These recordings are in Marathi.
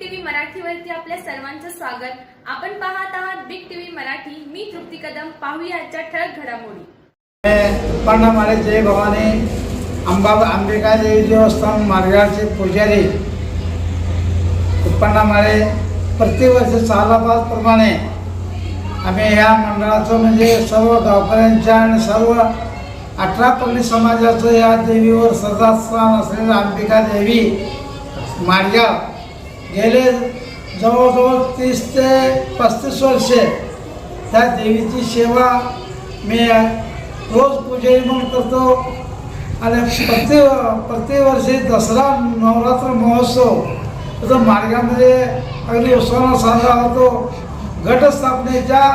टीव्ही मराठीवरती आपल्या सर्वांचं स्वागत. आपण पाहत आहात बिग टीव्ही मराठी. मी तृप्ती कदम. पाहूया आजच्या ठळक घडामोडी. पन्ना मारे जय भवानी. अंबा अंबिका देवी देवस्थान मार्गाचे पुजारी. उत्पन्ना मारे प्रतिवर्षी सालाबादप्रमाणे आम्ही या मंडळाचं म्हणजे सर्व गावकऱ्यांच्या आणि सर्व अठरा पल्ली समाजाचं या देवीवर सदा स्थान असलेलं अंबिका देवी मार्गाव. गेले जवळजवळ तीस ते पस्तीस वर्षे. त्या देवीची सेवा मी रोज पूजेही म्हणून करतो. आणि प्रति प्रतिवर्षी दसरा नवरात्र महोत्सव तो मार्गामध्ये अगदी उत्साहानं साजरा होतो. घटस्थापनेच्या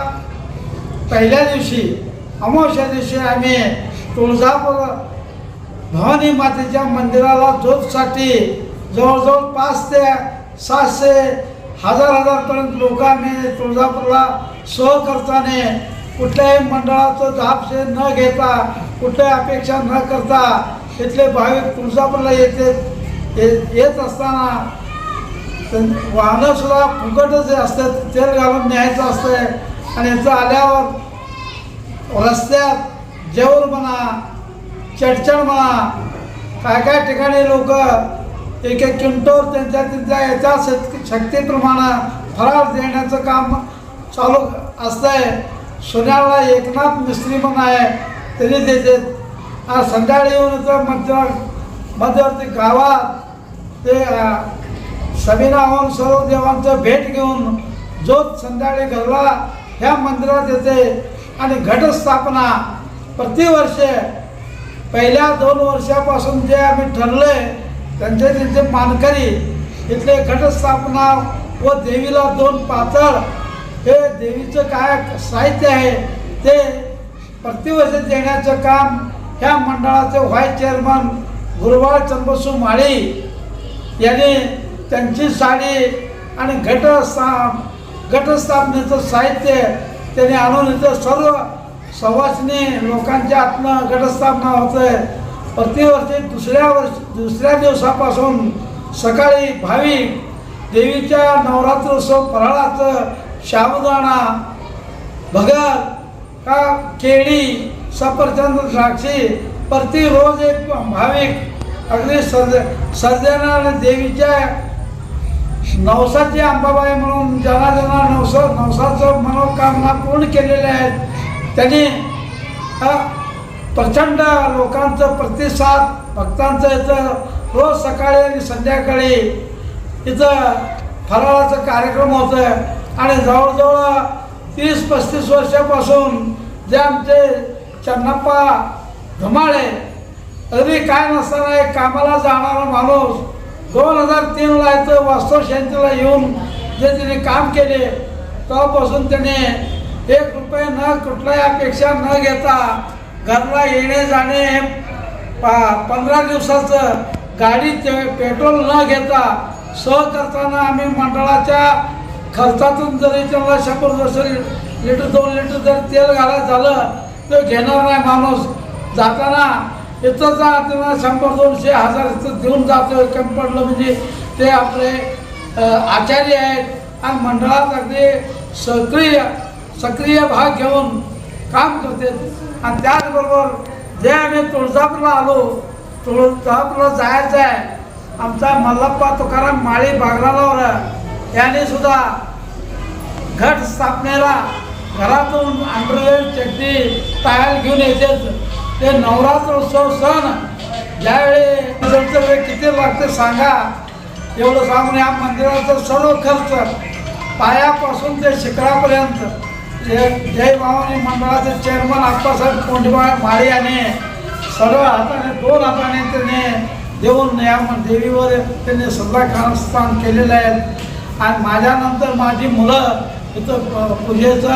पहिल्या दिवशी अमावस्या दिवशी आम्ही तुळजापूर भवानी मातेच्या मंदिराला ज्योतसाठी जवळजवळ पाच ते सातशे हजार हजारपर्यंत लोकांनी तुळजापूरला सहकर्ताने करताना कुठल्याही मंडळाचं दाबशे न घेता कुठल्याही अपेक्षा न करता तिथले भाविक तुळजापूरला येते ये- येत असताना वाहनंसुद्धा वाहनं फुकटच असतात तेल घालून न्यायचं असतं आणि याचं आल्यावर रस्त्यात जेवण म्हणा चडचण म्हणा काय काय ठिकाणी लोक एक एक क्विंटल त्यांच्या त्यांच्या याच्या शक्ती शक्तीप्रमाणे फराळ देण्याचं काम चालू असतंय. सोन्याला एकनाथ मिस्त्री म्हणून आहे त्यांनी देते आज संध्याकाळी येऊन तर मध्य मध्यवर्ती गावात ते अं, होऊन सर्व देवांचं भेट घेऊन जो संध्याकाळी घरला ह्या मंदिरात येते. आणि घटस्थापना प्रतिवर्षे पहिल्या दोन वर्षापासून जे आम्ही ठरले त्यांचे त्यांचे मानकरी इथले घटस्थापना व देवीला दोन पातळ. हे देवीचं काय साहित्य आहे? ते प्रतिवर्ष देण्याचं काम ह्या मंडळाचे व्हाईस चेअरमन गुरुवार चंद्रसू माळी यांनी त्यांची साडी आणि घटस्था घटस्थापनेचं साहित्य त्यांनी आणून इथं सर्व सवासनी लोकांच्या आतनं घटस्थापना होते प्रतिवर्षी दुसऱ्या वर्ष दुसऱ्या दिवसापासून सकाळी भाविक देवीच्या नवरात्रोत्सव फराळाचं शाबुदाणा भगर का केळी सफरचंद द्राक्षी प्रति रोज एक भाविक अगदी सर्ज सर्जना आणि देवीच्या नवसाची अंबाबाई म्हणून ज्यांना ज्यांना नवस नवसाचं मनोकामना पूर्ण केलेल्या आहेत त्यांनी हा, प्रचंड लोकांचं प्रतिसाद भक्तांचं इथं रोज सकाळी आणि संध्याकाळी इथं फराळाचा कार्यक्रम होतं आणि जवळजवळ तीस पस्तीस वर्षापासून जे आमचे चन्नप्पा धुमाळे अगदी काय नसताना एक कामाला जाणारा माणूस दोन हजार तीनला इथं वास्तवशयंतीला येऊन जे तिने काम केले तेव्हापासून त्याने एक रुपये न कुठल्याही अपेक्षा न घेता घरला येणे जाणे हे पा पंधरा दिवसाचं गाडी ते पेट्रोल न घेता सह करताना आम्ही मंडळाच्या खर्चातून जरी त्यांना शंभर दोनशे लिटर दोन लिटर जरी तेल घालायचं झालं तर घेणार नाही माणूस. जाताना इथं जा त्यांना शंभर दोनशे हजार इथं देऊन जातो कमी पडलं म्हणजे ते आपले आचार्य आहेत. आणि मंडळात अगदी सक्रिय सक्रिय भाग घेऊन काम करते. आणि त्याचबरोबर जे आम्ही तुळजापूरला आलो तुळजापूरला जायचं आहे. आमचा मल्लप्पा तुकाराम माळी बागलावर याने सुद्धा घट स्थापनेला घरातून अंडरवेअर चड्डी टायल घेऊन येते. ते नवरात्र उत्सव सण. ज्यावेळी वेळ किती लागते सांगा. एवढं सांगून या मंदिराचा सर्व खर्च पायापासून ते शिखरापर्यंत. जय जय भवानी मंडळाचे चेअरमन आप्पासाहेब कोंडबा माळे याने सर्व हाताने दोन हाताने त्याने देऊन या देवीवर त्यांनी सल्ला स्थान केलेलं आहे. आणि माझ्यानंतर माझी मुलं इथं प- पूजेचं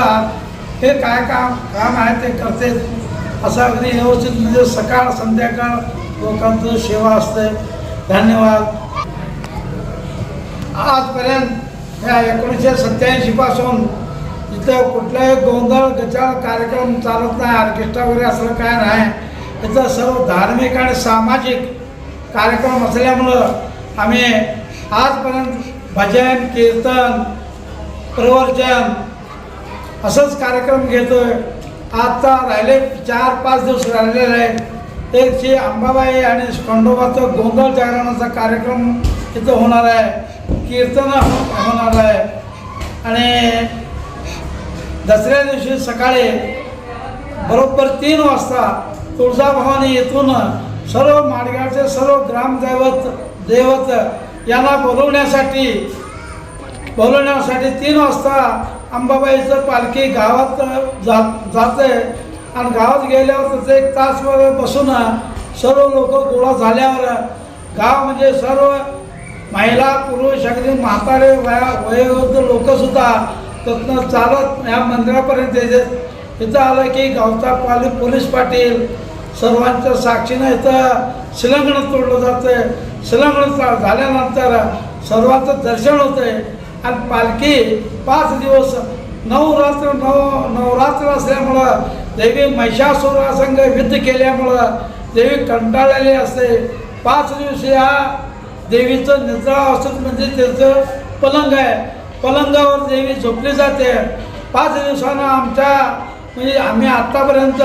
हे काय काम काम आहे ते करते. असं अगदी व्यवस्थित म्हणजे सकाळ संध्याकाळ लोकांचं सेवा असते. धन्यवाद. आजपर्यंत या एकोणीसशे सत्याऐंशी पासून इथं कुठलाही गोंधळ गचाळ कार्यक्रम चालत नाही ऑर्केस्ट्रा वगैरे असं काय नाही इथं सर्व धार्मिक आणि सामाजिक कार्यक्रम असल्यामुळं आम्ही आजपर्यंत भजन कीर्तन प्रवचन असंच कार्यक्रम घेतोय. आता राहिले चार पाच दिवस राहिलेले आहे एक श्री अंबाबाई आणि खंडोबाचं गोंधळ जागरणाचा कार्यक्रम इथं होणार आहे. कीर्तन होणार आहे. आणि दसऱ्या दिवशी सकाळी बरोबर तीन वाजता तुळजाभवानी येथून सर्व माडगावचे सर्व ग्रामदैवत दैवत यांना बोलवण्यासाठी बोलवण्यासाठी तीन वाजता अंबाबाईचं पालखी गावात जात जाते. आणि गावात गेल्यावर तिथे एक तासभर बसून सर्व लोक गोळा झाल्यावर गाव म्हणजे सर्व महिला पुरुष अगदी म्हातारे वया वयोवृद्ध लोकसुद्धा तिथनं चालत या मंदिरापर्यंत यायचं इथं आलं की गावचा पाली पोलीस पाटील सर्वांच्या साक्षीनं इथं शिलंगण तोडलं जातं शिलंगण चा- झाल्यानंतर सर्वांचं दर्शन होतंय. आणि पालखी पाच दिवस नऊ रात्र नऊ नवरात्र असल्यामुळं देवी महिषासुरासंग युद्ध केल्यामुळं देवी कंटाळलेली असते. पाच दिवस या देवीचं निद्रा असत म्हणजे त्याचं पलंग आहे. पलंगावर देवी झोपली जाते. पाच दिवसानं आमच्या म्हणजे आम्ही आत्तापर्यंत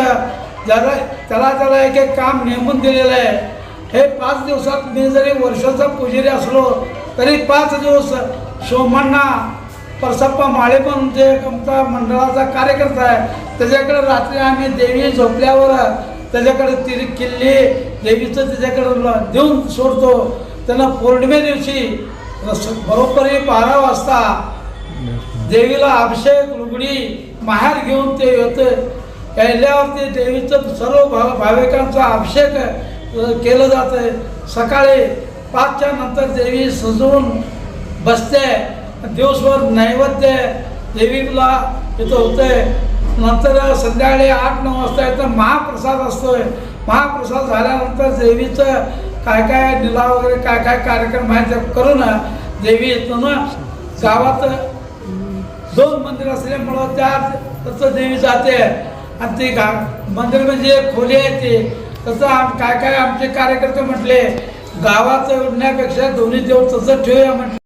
ज्याला त्याला त्याला एक एक काम नेमून दिलेलं आहे. हे पाच दिवसात मी जरी वर्षाचा पुजेरी असलो तरी पाच दिवस सोमण्णा परसप्पा माळे पण जे आमचा मंडळाचा कार्यकर्ता आहे त्याच्याकडे रात्री आम्ही देवी झोपल्यावर त्याच्याकडे तिर किल्ली देवीचं त्याच्याकडे ल- देऊन सोडतो. त्यांना पौर्णिमे दिवशी बरोबर हे बारा वाजता देवीला अभिषेक लुगडी माहेर घेऊन ते येते. ते देवीचं सर्व भा भाविकांचा अभिषेक केलं जातं. सकाळी पाचच्या नंतर देवी सजवून बसते. दिवसभर नैवेद्य देवीला इथं होते. नंतर संध्याकाळी आठ नऊ वाजता इथं महाप्रसाद असतोय. महाप्रसाद झाल्यानंतर देवीचं काय काय निला वगैरे काय काय कार्यक्रम आहे करून देवी ना गावात दोन मंदिर असल्यामुळं त्या तसं देवी जाते. आणि ते गा मंदिर म्हणजे खोली आहे ते. तसं आम काय काय आमचे कार्यकर्ते म्हटले गावात उडण्यापेक्षा दोन्ही देव तसं ठेवूया म्हटलं.